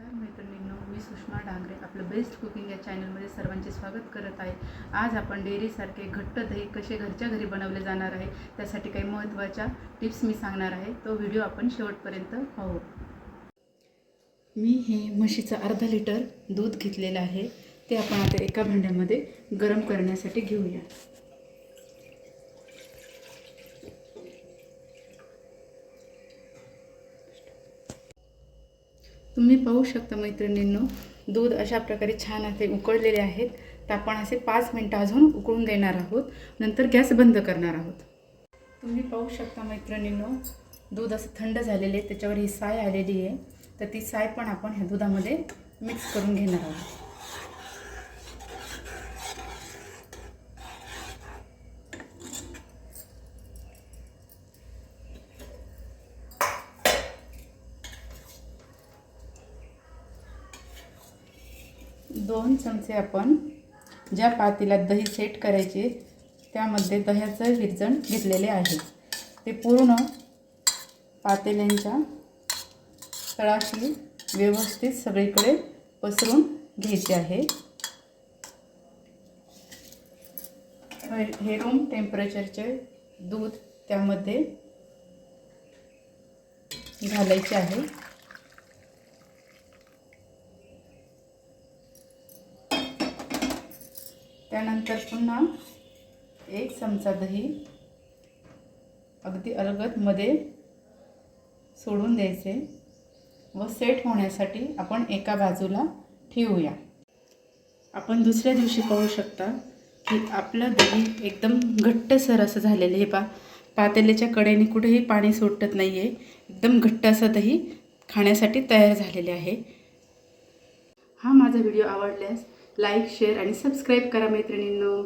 नमस्कार मैत्रिणींनो मी सुषमा डांगरे आपलं बेस्ट कुकिंग या चॅनलमध्ये सर्वांचे स्वागत करत आहे. आज आपण डेअरीसारखे घट्ट दही कसे घरच्या घरी बनवले जाणार आहे त्यासाठी काही महत्त्वाच्या टिप्स मी सांगणार आहे. तो व्हिडिओ आपण शेवटपर्यंत पाहू. मी हे म्हशीचं अर्धा लिटर दूध घेतलेलं आहे. ते आपण आता एका भांड्यामध्ये गरम करण्यासाठी घेऊया. तुम्ही पाहू शकता मैत्रिणींनो दूध अशा प्रकारे छान असे उकळलेले आहेत. तर आपण असे पाच मिनटं अजून उकळून देणार आहोत. नंतर गॅस बंद करणार आहोत. तुम्ही पाहू शकता मैत्रिणींनो दूध असं थंड झालेले आहे त्याच्यावर ही साय आलेली आहे. तर ती साय पण आपण ह्या दुधामध्ये मिक्स करून घेणार आहोत. दोन चमचे आपण ज्या पातेल्यात दही सेट करायचे त्यामध्ये दह्याचं विरजण घेतलेले आहे. ते पूर्ण पातेल्यांच्या तळाशी व्यवस्थित सगळीकडे पसरून घ्यायचे आहे. हे- हे रूम टेम्परेचरचे दूध त्यामध्ये घालायचे आहे. त्यानंतर पुन्हा एक चमचा दही अगदी अलगदमध्ये सोडून द्यायचे व सेट होण्यासाठी आपण एका बाजूला ठेवूया. आपण दुसऱ्या दिवशी पाहू शकता की आपलं दही एकदम घट्टसर असं झालेलं आहे. पा पातेल्याच्या कडेने कुठेही पाणी सुटत नाही आहे एकदम घट्ट असं दही खाण्यासाठी तयार झालेले आहे. हा माझा व्हिडिओ आवडल्यास लाईक शेअर आणि सबस्क्राईब करा मैत्रिणींनो.